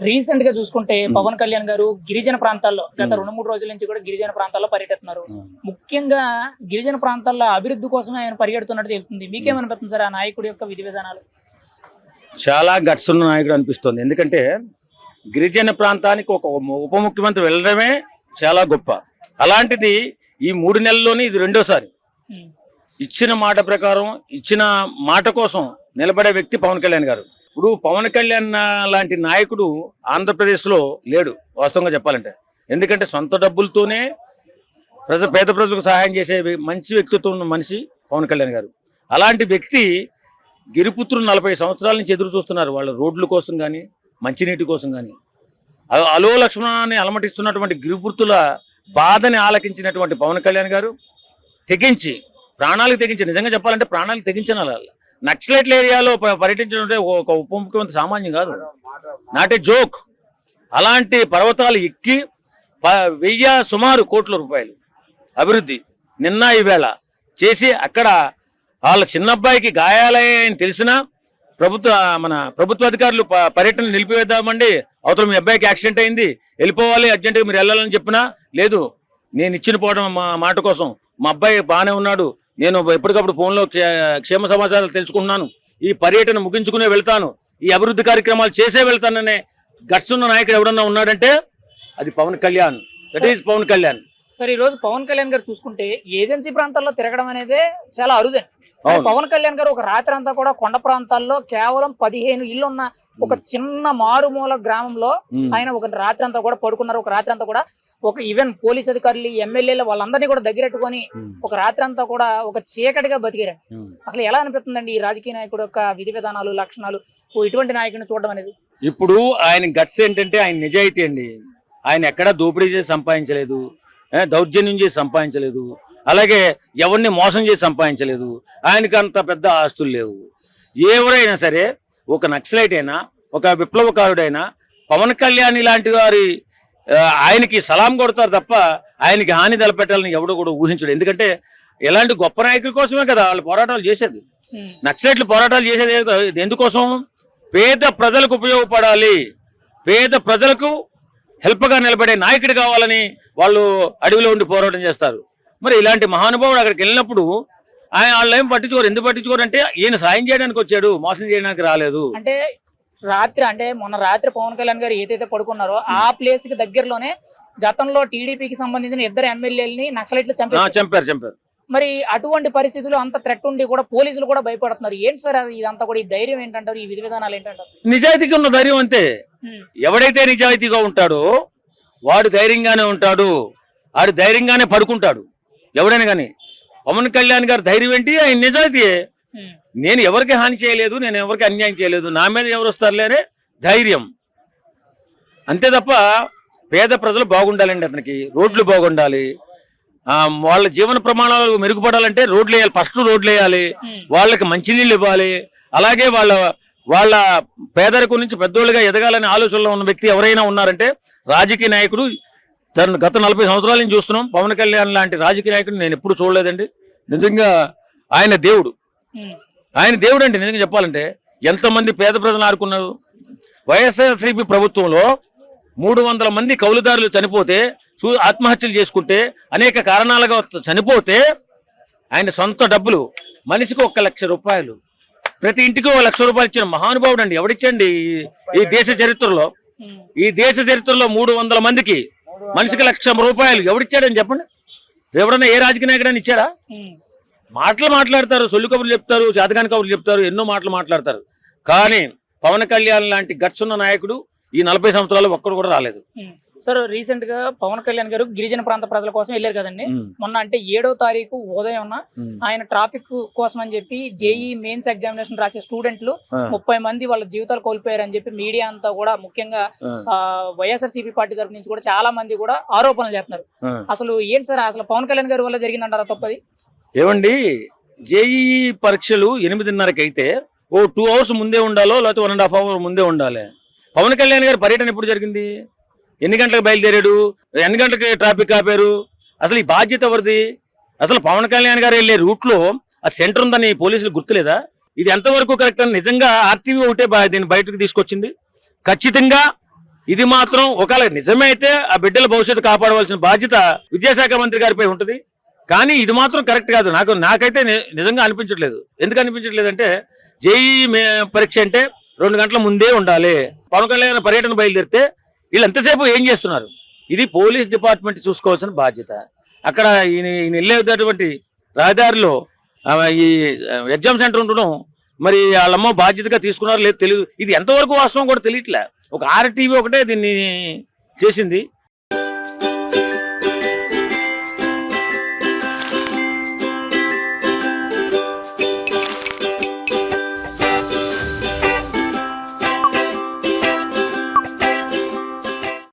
రీసెంట్గా చూసుకుంటే పవన్ కళ్యాణ్ గారు గిరిజన ప్రాంతాల్లో గత రెండు మూడు రోజుల నుంచి కూడా గిరిజన ప్రాంతాల్లో పర్యటిస్తున్నారు ముఖ్యంగా గిరిజన ప్రాంతాల్లో అభివృద్ధి కోసమే ఆయన పరిగెడుతున్నట్టు తెలుస్తుంది. మీకేమనిపిస్తుంది సార్ ఆ నాయకుడి యొక్క విధి విధానాలు? చాలా గట్స్ ఉన్న నాయకుడు అనిపిస్తుంది. ఎందుకంటే గిరిజన ప్రాంతానికి ఒక ఉప ముఖ్యమంత్రి వెళ్ళడమే చాలా గొప్ప. అలాంటిది ఈ మూడు నెలల్లోనే ఇది రెండోసారి. ఇచ్చిన మాట ప్రకారం ఇచ్చిన మాట కోసం నిలబడే వ్యక్తి పవన్ కళ్యాణ్ గారు. ఇప్పుడు పవన్ కళ్యాణ్ లాంటి నాయకుడు ఆంధ్రప్రదేశ్లో లేడు వాస్తవంగా చెప్పాలంటే. ఎందుకంటే సొంత డబ్బులతోనే ప్రజ పేద ప్రజలకు సహాయం చేసే మంచి వ్యక్తిత్వం ఉన్న మనిషి పవన్ కళ్యాణ్ గారు. అలాంటి వ్యక్తి గిరిపుత్రులు నలభై సంవత్సరాల నుంచి ఎదురు చూస్తున్నారు. వాళ్ళ రోడ్ల కోసం కానీ మంచినీటి కోసం కానీ అలో లక్ష్మణాన్ని అలమటిస్తున్నటువంటి గిరిపుత్రుల బాధని ఆలకించినటువంటి పవన్ కళ్యాణ్ గారు తెగించి ప్రాణాలకు తెగించి నిజంగా చెప్పాలంటే ప్రాణాలకు తెగించిన నక్సలైట్ల ఏరియాలో పర్యటించడం అంటే ఒక ఉప ముఖ్యమంత్రి సామాన్యం కాదు. నాట్ ఏ జోక్ అలాంటి పర్వతాలు ఎక్కి ప- వెయ్యి సుమారు కోట్ల రూపాయలు అభివృద్ధి నిన్న ఈవేళ చేసి అక్కడ వాళ్ళ చిన్నబ్బాయికి గాయాలయ్యాయని తెలిసినా ప్రభుత్వ మన ప్రభుత్వ అధికారులు పర్యటన నిలిపివేద్దామండి. అవతల మీ అబ్బాయికి యాక్సిడెంట్ అయింది. వెళ్ళిపోవాలి అర్జెంటుగా మీరు వెళ్ళాలని చెప్పినా లేదు. నేను ఇచ్చిన పోవడం మా మాట కోసం. మా అబ్బాయి బాగానే ఉన్నాడు. నేను ఎప్పటికప్పుడు ఫోన్లో క్షే- క్షేమ సమాచారాలు తెలుసుకుంటున్నాను. ఈ పర్యటన ముగించుకునే వెళ్తాను. ఈ అభివృద్ధి కార్యక్రమాలు చేసే వెళ్తాననే గట్స్ ఉన్న నాయకుడు ఎవడన్నా ఉన్నాడంటే అది Pawan Kalyan. That is Pawan Kalyan. Sir ఈ రోజు పవన్ కళ్యాణ్ గారు చూసుకుంటే ఏజెన్సీ ప్రాంతాల్లో తిరగడం అనేది చాలా అరుదండి అవును. పవన్ కళ్యాణ్ గారు ఒక రాత్రి అంతా కూడా కొండ ప్రాంతాల్లో కేవలం పదిహేను ఇల్లు ఉన్న ఒక చిన్న మారుమూల గ్రామంలో. ఆయన ఒక రాత్రి అంతా కూడా పడుకున్నారు. ఒక రాత్రి అంతా కూడా ఒక ఈవెన్ పోలీస్ అధికారులు ఎమ్మెల్యేలు వాళ్ళందరినీ కూడా దగ్గరెట్టుకొని. ఒక రాత్రి అంతా కూడా ఒక చీకటిగా బతికారు మ్మ్. అసలు ఎలా అనిపిస్తుందండి ఈ రాజకీయ నాయకుడు యొక్క విధి విధానాలు లక్షణాలు ఇటువంటి నాయకుడిని చూడడం అనేది? ఇప్పుడు ఆయన గట్స్ ఏంటంటే ఆయన నిజాయితీ అండి. ఆయన ఎక్కడా దోపిడీ చేసి సంపాదించలేదు. దౌర్జన్యం చేసి సంపాదించలేదు. అలాగే ఎవరిని మోసం చేసి సంపాదించలేదు. ఆయనకి అంత పెద్ద ఆస్తులు లేవు. ఎవరైనా సరే ఒక నక్సలైట్ అయినా ఒక విప్లవకారుడైనా పవన్ కళ్యాణ్ లాంటి వారి ఆయనకి సలాం కొడతారు తప్ప ఆయనకి హాని తలపెట్టాలని ఎవడు కూడా ఊహించడు. ఎందుకంటే ఎలాంటి గొప్ప నాయకుల కోసమే కదా వాళ్ళు పోరాటాలు చేసేది. నక్సలైట్లు పోరాటాలు చేసేది ఎందుకోసం? పేద ప్రజలకు ఉపయోగపడాలి. పేద ప్రజలకు హెల్ప్గా నిలబడే నాయకుడు కావాలని వాళ్ళు అడవిలో ఉండి పోరాటం చేస్తారు. మరి ఇలాంటి మహానుభావుడు అక్కడికి వెళ్ళినప్పుడు ఆయన వాళ్ళు ఏం పట్టించుకోరు. ఎందుకు పట్టించుకోరు అంటే ఈయన సాయం చేయడానికి వచ్చాడు మోసం చేయడానికి రాలేదు. అంటే రాత్రి అంటే మొన్న రాత్రి పవన్ కళ్యాణ్ గారు ఏదైతే పడుకున్నారో ఆ ప్లేస్కి దగ్గరలోనే గతంలో టీడీపీకి సంబంధించిన ఇద్దరు ఎమ్మెల్యేలని నక్సలైట్లు చంపారు చంపారు చంపారు. మరి అటువంటి పరిస్థితులు అంత థ్రెట్ ఉండి కూడా పోలీసులు కూడా భయపడుతున్నారు. ఏంటి సార్ అది? ఇదంతా కూడా ఈ ధైర్యం ఏంటంటారు? ఈ విధి విధానాలు ఏంటంటారు? నిజాయితీగా ఉన్న ధైర్యం అంతే. ఎవడైతే నిజాయితీగా ఉంటాడో వాడు ధైర్యంగానే ఉంటాడు. వాడు ధైర్యంగానే పడుకుంటాడు. ఎవడైనా కానీ. పవన్ కళ్యాణ్ గారి ధైర్యం ఏంటి? ఆయన నిజాయితీయే. నేను ఎవరికి హాని చేయలేదు నేను ఎవరికి అన్యాయం చేయలేదు నా మీద ఎవరు వస్తారులే అనే ధైర్యం. అంతే తప్ప పేద ప్రజలు బాగుండాలండి అతనికి రోడ్లు బాగుండాలి. వాళ్ళ జీవన ప్రమాణాలు మెరుగుపడాలంటే రోడ్లు వేయాలి ఫస్ట్ రోడ్లు వేయాలి వాళ్ళకి మంచినీళ్ళు ఇవ్వాలి. అలాగే వాళ్ళ వాళ్ళ పేదరికం నుంచి పెద్దోళ్ళుగా ఎదగాలనే ఆలోచనలో ఉన్న వ్యక్తి ఎవరైనా ఉన్నారంటే రాజకీయ నాయకుడు తను గత నలభై సంవత్సరాల నుంచి చూస్తున్నాం పవన్ కళ్యాణ్ లాంటి రాజకీయ నాయకుడు నేను ఎప్పుడు చూడలేదండి. నిజంగా ఆయన దేవుడు. ఆయన దేవుడు అండి నిజంగా చెప్పాలంటే ఎంతమంది పేద ప్రజలు ఆడుకున్నారు? వైఎస్ఆర్సీపీ ప్రభుత్వంలో మూడు వందల మంది కౌలుదారులు చనిపోతే చూ ఆత్మహత్యలు చేసుకుంటే అనేక కారణాలుగా చనిపోతే ఆయన సొంత డబ్బులు మనిషికి ఒక లక్ష రూపాయలు ప్రతి ఇంటికి ఒక లక్ష రూపాయలు ఇచ్చిన మహానుభావుడు అండి. ఎవడిచ్చండి ఈ- దేశ చరిత్రలో. ఈ దేశ చరిత్రలో మూడు వందల మందికి మనిషికి లక్ష రూపాయలు ఎవడిచ్చాడని చెప్పండి? ఎవడన్నా ఏ రాజకీయ నాయకుడని ఇచ్చాడా. మాటలు మాట్లాడతారు సొల్లు కబుర్లు చెప్తారు చేతకాని కబుర్లు చెప్తారు ఎన్నో మాటలు మాట్లాడతారు. కానీ పవన్ కళ్యాణ్ లాంటి గట్స్ ఉన్న నాయకుడు ఈ నలభై సంవత్సరాలు ఒక్కడు కూడా రాలేదు. సార్ రీసెంట్గా పవన్ కళ్యాణ్ గారు గిరిజన ప్రాంత ప్రజల కోసం వెళ్ళారు కదండి. మొన్న అంటే ఏడో తారీఖు ఉదయం ఆయన ట్రాఫిక్ కోసం అని చెప్పి జేఈ మెయిన్స్ ఎగ్జామినేషన్ రాసే స్టూడెంట్లు ముప్పై మంది వాళ్ళ జీవితాలు కోల్పోయారని చెప్పి మీడియా అంతా కూడా ముఖ్యంగా ఆ, వైఎస్ఆర్సీపీ పార్టీ తరపు నుంచి కూడా చాలా మంది కూడా ఆరోపణలు చేస్తున్నారు. అసలు ఏంటి సార్ అసలు పవన్ కళ్యాణ్ గారి వల్ల జరిగిందంటారా తప్పది? ఏమండి జేఈఈ పరీక్షలు ఎనిమిదిన్నరకి అయితే ఓ టూ అవర్స్ ముందే ఉండాలో లేకపోతే వన్ అండ్ హాఫ్ అవర్ ముందే ఉండాలి. పవన్ కళ్యాణ్ గారి పర్యటన ఎప్పుడు జరిగింది? ఎన్ని గంటలకు బయలుదేరాడు? ఎన్ని గంటలకు ట్రాఫిక్ ఆపారు? అసలు ఈ బాధ్యత ఎవరిది? అసలు పవన్ కళ్యాణ్ గారు వెళ్ళే రూట్లో ఆ సెంటర్ ఉందని పోలీసులు గుర్తులేదా? ఇది ఎంతవరకు కరెక్ట్ అని నిజంగా ఆర్టీవీ ఒకటే దీన్ని బయటకు తీసుకొచ్చింది. ఖచ్చితంగా ఇది మాత్రం ఒకవేళ నిజమే అయితే ఆ బిడ్డల భవిష్యత్తు కాపాడవలసిన బాధ్యత విద్యాశాఖ మంత్రి గారిపై ఉంటుంది. కానీ ఇది మాత్రం కరెక్ట్ కాదు. నాకు నాకైతే నిజంగా అనిపించట్లేదు. ఎందుకు అనిపించట్లేదు అంటే జేఈ పరీక్ష అంటే రెండు గంటల ముందే ఉండాలి. పవన్ కళ్యాణ్ పర్యటన బయలుదేరితే వీళ్ళు ఎంతసేపు ఏం చేస్తున్నారు? ఇది పోలీస్ డిపార్ట్మెంట్ చూసుకోవాల్సిన బాధ్యత. అక్కడ ఈయన ఈయన వెళ్ళేటటువంటి రహదారిలో ఈ ఎగ్జామ్ సెంటర్ ఉండడం మరి వాళ్ళమ్మ బాధ్యతగా తీసుకున్నారో లేదు తెలియదు ఇది ఎంతవరకు వాస్తవం కూడా తెలియట్లే. ఒక ఆర్టీవీ ఒకటే దీన్ని చేసింది.